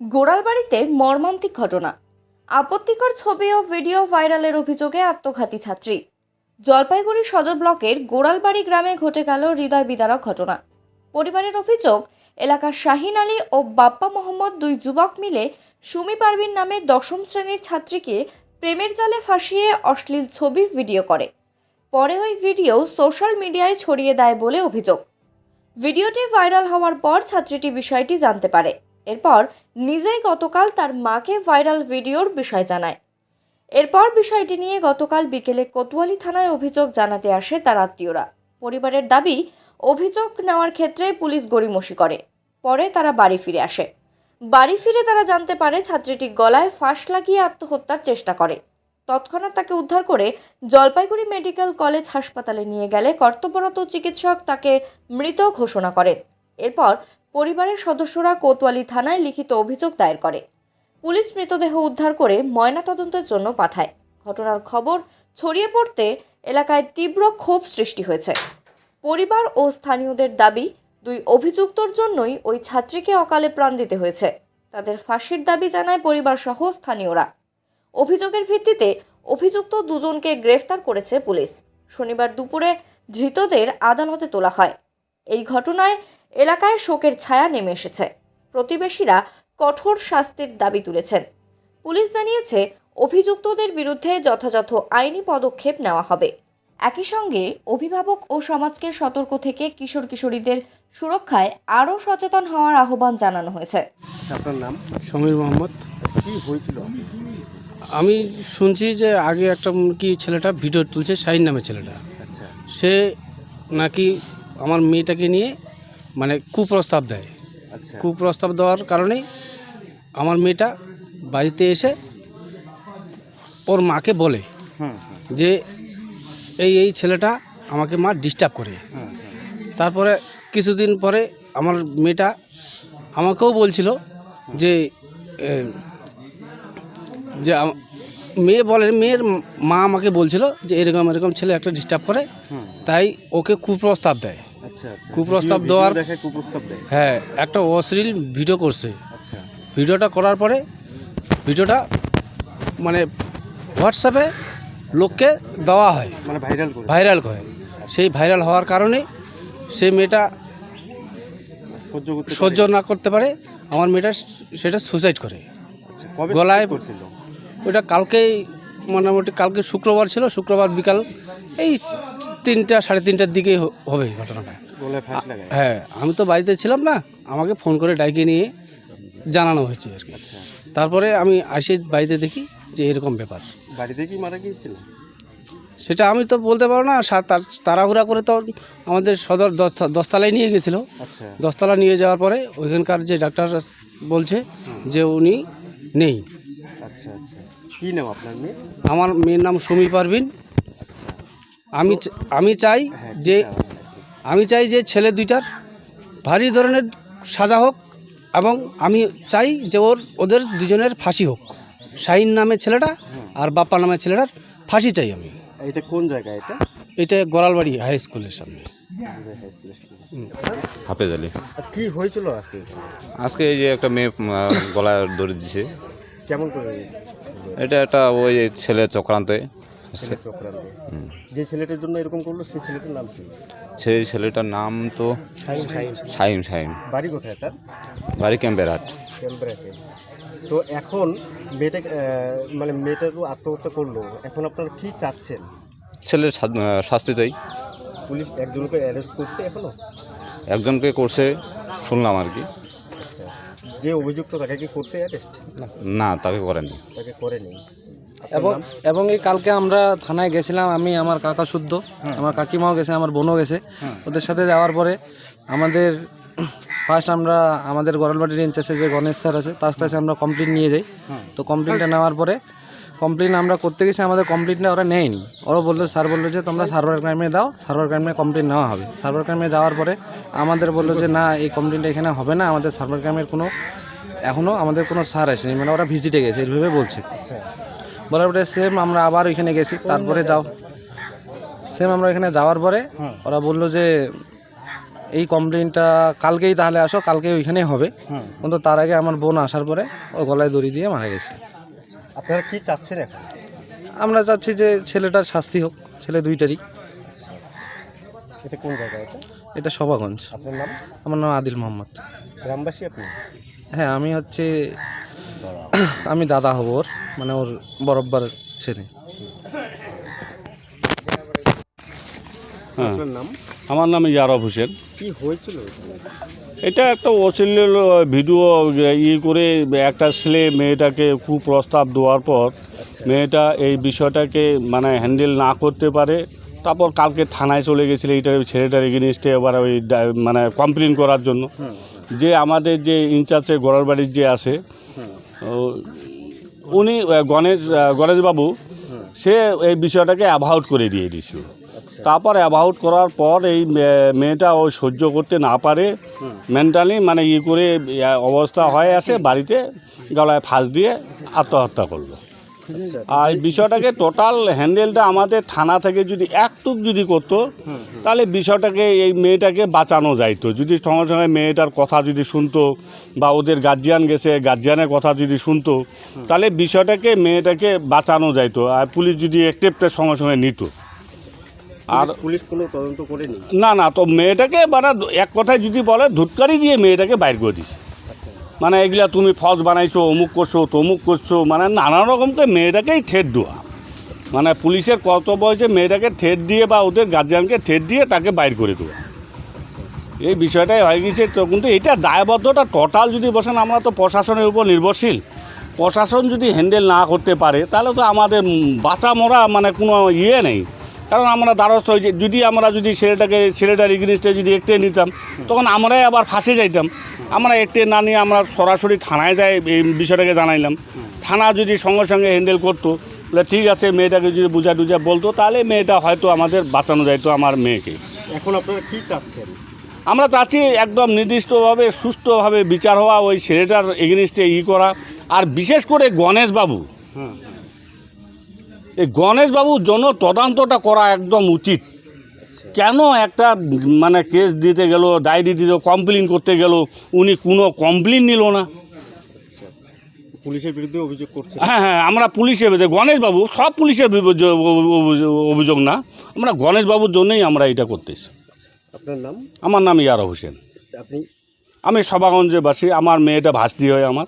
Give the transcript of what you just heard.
গোড়ালবাড়িতে মর্মান্তিক ঘটনা। আপত্তিকর ছবি ও ভিডিও ভাইরালের অভিযোগে আত্মঘাতী ছাত্রী। জলপাইগুড়ি সদর ব্লকের গোড়ালবাড়ি গ্রামে ঘটে গেল হৃদয় বিদারক ঘটনা। পরিবারের অভিযোগ, এলাকার শাহিন আলী ও বাপ্পা মোহাম্মদ দুই যুবক মিলে সুমি পারভিন নামে দশম শ্রেণির ছাত্রীকে প্রেমের জালে ফাঁসিয়ে অশ্লীল ছবি ভিডিও করে। পরে ওই ভিডিও সোশ্যাল মিডিয়ায় ছড়িয়ে দেয় বলে অভিযোগ। ভিডিওটি ভাইরাল হওয়ার পর ছাত্রীটি বিষয়টি জানতে পারে। এরপর নিজেই গতকাল তার মাকে ভাইরাল ভিডিওর বিষয় জানায়। এরপর বিষয়টি নিয়ে গতকাল বিকেলে কোতোয়ালি থানায় অভিযোগ জানাতে আসে তার আত্মীয়রা। পরিবারের দাবি, অভিযোগ নেওয়ার ক্ষেত্রে পুলিশ গড়িমসি করে। পরে তারা বাড়ি ফিরে আসে। বাড়ি ফিরে তারা জানতে পারে ছাত্রীটি গলায় ফাঁস লাগিয়ে আত্মহত্যার চেষ্টা করে। তৎক্ষণাৎ তাকে উদ্ধার করে জলপাইগুড়ি মেডিকেল কলেজ হাসপাতালে নিয়ে গেলে কর্তব্যরত চিকিৎসক তাকে মৃত ঘোষণা করেন। এরপর পরিবারের সদস্যরা কোতোয়ালি থানায় লিখিত অভিযোগ দায়ের করে। পুলিশ মৃতদেহ উদ্ধার করে ময়নাতদন্তের জন্য পাঠায়। ঘটনার খবর ছড়িয়ে পড়তে এলাকায় তীব্র ক্ষোভ সৃষ্টি হয়েছে। পরিবার ও স্থানীয়দের দাবি, দুই অভিযুক্তর জন্যই ওই ছাত্রীকে অকালে প্রাণ দিতে হয়েছে। তাদের ফাঁসির দাবি জানায় পরিবার সহ স্থানীয়রা। অভিযোগের ভিত্তিতে অভিযুক্ত দুজনকে গ্রেফতার করেছে পুলিশ। শনিবার দুপুরে ধৃতদের আদালতে তোলা হয়। এই ঘটনায় এলাকায় শোকের ছায়া নেমে এসেছে। প্রতিবেশীরা কঠোর শাস্তির দাবি তুলেছেন। পুলিশ জানিয়েছে অভিযুক্তদের বিরুদ্ধে যথাযথ আইনি পদক্ষেপ নেওয়া হবে। একই সঙ্গে অভিভাবক ও সমাজকে সতর্ক থেকে কিশোর কিশোরীদের সুরক্ষায় আরও সচেতন হওয়ার আহ্বান জানানো হয়েছে। আচ্ছা, আপনার নাম? সমীর মোহাম্মদ। কি হয়েছিল? আমি শুনছি যে আগে একটা কি ছেলেটা ভিডিও তুলছে শাহিন নামে ছেলেটা। আচ্ছা। সে নাকি আমার মেয়েটাকে নিয়ে মানে কুপ্রস্তাব দেয়। আচ্ছা। কুপ্রস্তাব দেওয়ার কারণেই আমার মেয়েটা বাড়িতে এসে ওর মাকে বলে যে এই এই ছেলেটা আমাকে মা ডিস্টার্ব করে। তারপরে কিছুদিন পরে আমার মেয়েটা আমাকেও বলছিল যে যে মেয়ে বলে মেয়ের মা আমাকে বলছিল যে এরকম এরকম ছেলে একটা ডিস্টার্ব করে। তাই ওকে কুপ্রস্তাব দেয়। কুপ্রস্তাব দেওয়ার- ভিডিও দেখে কুপ্রস্তাব দেয়। হ্যাঁ একটা অশ্লীল ভিডিও করছে। আচ্ছা। ভিডিওটা করার পরে ভিডিওটা মানে হোয়াটসঅ্যাপে লোককে দেওয়া হয়। মানে ভাইরাল করে। ভাইরাল করে। সেই ভাইরাল হওয়ার কারণে সেই মেয়েটা সহ্য না করতে পারে। আমার মেয়েটা সেটা সুসাইড করে। আচ্ছা গলায়- ওটা কালকেই মোটামুটি কালকে শুক্রবার ছিল শুক্রবার বিকাল এই তিনটা সাড়ে তিনটার দিকে হবে ঘটনাটা। হ্যাঁ আমি তো বাড়িতে ছিলাম না আমাকে ফোন করে ডাইকে নিয়ে জানানো হয়েছে আর কি। আচ্ছা। তারপরে আমি আসে বাড়িতে দেখি যে এরকম ব্যাপার। বাড়িতে কি মারা গিয়েছিল? সেটা আমি তো বলতে পারব না তাড়াহুড়া করে তো আমাদের সদর দশ- দশতলায় নিয়ে গেছিল। আচ্ছা। দশতলা নিয়ে যাওয়ার পরে ওইখানকার যে ডাক্তার বলছে যে উনি নেই। কি নাম আপনার মেয়ে? আমার মেয়ের নাম সুমি পারভিন। আমি আমি চাই হ্যাঁ যে আমি চাই যে ছেলে দুইটার ভারী ধরনের সাজা হোক এবং আমি চাই যে ওর ওদের দুজনের ফাঁসি হোক। শাহিন নামের ছেলেটা আর বাপ্পা নামের ছেলেটার ফাঁসি চাই আমি। এটা কোন জায়গা এটা? এটা গোড়ালবাড়ি হাই স্কুলের সামনে। হাফেজ আলী। কি হয়েছিল আজকে? আজকে এই যে একটা মেয়ে গলায় দড়ি দিছে। কেমন করে এটা একটা ওই ছেলে চক্রান্তে। চক্রান্ত। যে ছেলেটার জন্য এরকম করল সেই ছেলেটার নাম কি? সেই ছেলেটার নাম তো শাহিম শাহিম বাড়ি কোথায় তার? বাড়ি ক্যালব্রাকে তো এখন মেয়েটা মানে মেয়েটা তো আত্মহত্যা করল। এখন আপনারা কি চাচ্ছেন? ছেলের শাস্তি চাই। পুলিশ একজনকে অ্যারেস্ট করছে এখনও? একজনকে করছে শুনলাম আর কি। যে অভিযুক্ত তাকে কি করছে অ্যারেস্ট? না। তাকে করেনি। তাকে করেনি। এবং এবং এই কালকে আমরা থানায় গেছিলাম আমি আমার কাকা শুদ্ধ আমার কাকিমাও গেছে আমার বোনও গেছে। ওদের সাথে যাওয়ার পরে আমাদের ফার্স্ট আমরা আমাদের গড়ালবাটির ইনচার্জে যে গণেশ স্যার আছে তার কাছে আমরা কমপ্লেন নিয়ে যাই। তো কমপ্লেনটা নেওয়ার পরে কমপ্লেন আমরা করতে গেছি আমাদের কমপ্লেনটা ওরা নেয়নি। ওরা বলল স্যার বলল যে তোমরা সার্ভার ক্রাইমে দাও সার্ভার ক্রাইমে কমপ্লেন নেওয়া হবে। সার্ভার ক্রাইমে যাওয়ার পরে আমাদের বলল যে না এই কমপ্লেনটা এখানে হবে না আমাদের সার্ভার ক্রাইমের কোনো এখনও আমাদের কোনো স্যার আসেনি। মানে ওরা ভিজিটে গেছে এইভাবে বলছে। বলার পরে সেম আমরা আবার ওইখানে গেছি তারপরে যাও। সেম আমরা এখানে যাওয়ার পরে ওরা বলল যে এই কমপ্লেনটা কালকেই তাহলে আসো কালকে ওইখানেই হবে। কিন্তু তার আগে আমার বোন আসার পরে ও গলায় দড়ি দিয়ে মারা গেছে। আপনারা কি চাচ্ছেন এখন? আমরা চাচ্ছি যে ছেলেটার শাস্তি হোক ছেলে দুইটারই। এটা কোন জায়গা এটা? এটা সভাগঞ্জ। আপনার নাম? আমার নাম আদিল মোহাম্মদ। গ্রামবাসী আপনি? হ্যাঁ আমি হচ্ছে আমি দাদা হব ওর মানে ওর বরব্বার ছেলে। আপনার নাম? আমার নাম ইয়ারব হোসেন। কি হয়েছিল এটা একটা অশ্লীল ভিডিও ই করে একটা ছেলে মেয়েটাকে কুপ্রস্তাব দেওয়ার পর মেয়েটা এই বিষয়টাকে মানে হ্যান্ডেল না করতে পারে। তারপর কালকে থানায় চলে গেছিল এইটা ছেলেটার এগেনিস্টে এবার ওই মানে কমপ্লেন করার জন্য। যে আমাদের যে ইনচার্জে গড়ার বাড়ির যে আছে উনি গণেশ গণেশবাবু সে এই বিষয়টাকে অ্যাভাউট করে দিয়ে দিয়েছিল। তারপর অ্যাবাউট করার পর এই মেয়েটা ও সহ্য করতে না পারে। মেন্টালি মানে ই করে অবস্থা হয়ে আসে বাড়িতে গলায় ফাঁস দিয়ে আত্মহত্যা করল। আর বিষয়টাকে টোটাল হ্যান্ডেলটা আমাদের থানা থেকে যদি একটুক যদি করতো তাহলে বিষয়টাকে এই মেয়েটাকে বাঁচানো যাইতো। যদি সঙ্গে সঙ্গে মেয়েটার কথা যদি শুনতো বা ওদের গার্জিয়ান গেছে গার্জিয়ানের কথা যদি শুনতো তাহলে বিষয়টাকে মেয়েটাকে বাঁচানো যাইতো। আর পুলিশ যদি একটেপ্টের সঙ্গে সঙ্গে নিত। আর পুলিশ- কোনো তদন্ত করেনি? না না তো মেয়েটাকে মানে এক কথায় যদি বলে ধুটকারি দিয়ে মেয়েটাকে বাইর করে দিছে। মানে এগুলা তুমি ফলস বানাইছো অমুক করছ তমুক করছ মানে নানা রকমকে মেয়েটাকেই ঠেট দেওয়া। মানে পুলিশের কর্তব্য হয়েছে মেয়েটাকে ঠেট দিয়ে বা ওদের গার্জিয়ানকে ঠেট দিয়ে তাকে বাইর করে দেওয়া। এই বিষয়টাই হয়ে গেছে তো কিন্তু এটা দায়বদ্ধতা টোটাল যদি বসেন আমরা তো প্রশাসনের উপর নির্ভরশীল। প্রশাসন যদি হ্যান্ডেল না করতে পারে তাহলে তো আমাদের বাঁচা মরা মানে কোনো ইয়ে নেই। কারণ আমরা দ্বারস্থ হয়েছি। যদি আমরা যদি ছেলেটাকে ছেলেটার ইগনিস্টে যদি একটে নিতাম তখন আমরাই আবার ফাঁসে যাইতাম। আমরা একটে না নিয়ে আমরা সরাসরি থানায় যাই এই বিষয়টাকে জানাইলাম। থানা যদি সঙ্গে সঙ্গে হ্যান্ডেল করতো তাহলে ঠিক আছে মেয়েটাকে যদি বুঝা টুজা বলতো তাহলে মেয়েটা হয়তো আমাদের বাঁচানো যাইতো আমার মেয়েকে। এখন আপনারা কি চাচ্ছেন? আমরা চাচ্ছি একদম নির্দিষ্টভাবে সুস্থভাবে বিচার হওয়া ওই ছেলেটার এগেনিস্টে ই করা। আর বিশেষ করে গণেশবাবু। এই গণেশবাবুর জন্য তদন্তটা করা একদম উচিত। কেন একটা মানে কেস দিতে গেল ডায়েরি দিতে কমপ্লেন করতে গেল উনি কোনো কমপ্লেন নিল না। পুলিশের বিরুদ্ধে অভিযোগ করছে। হ্যাঁ হ্যাঁ আমরা পুলিশের বিরুদ্ধে গণেশবাবু সব পুলিশের অভিযোগ- না। আমরা গণেশবাবুর জন্যই আমরা এটা করতেছি আপনার নাম? আমার নাম ইয়ারা হোসেন। আপনি? আমি সভাগঞ্জে বাসি আমার মেয়েটা ভাস্তি হয় আমার।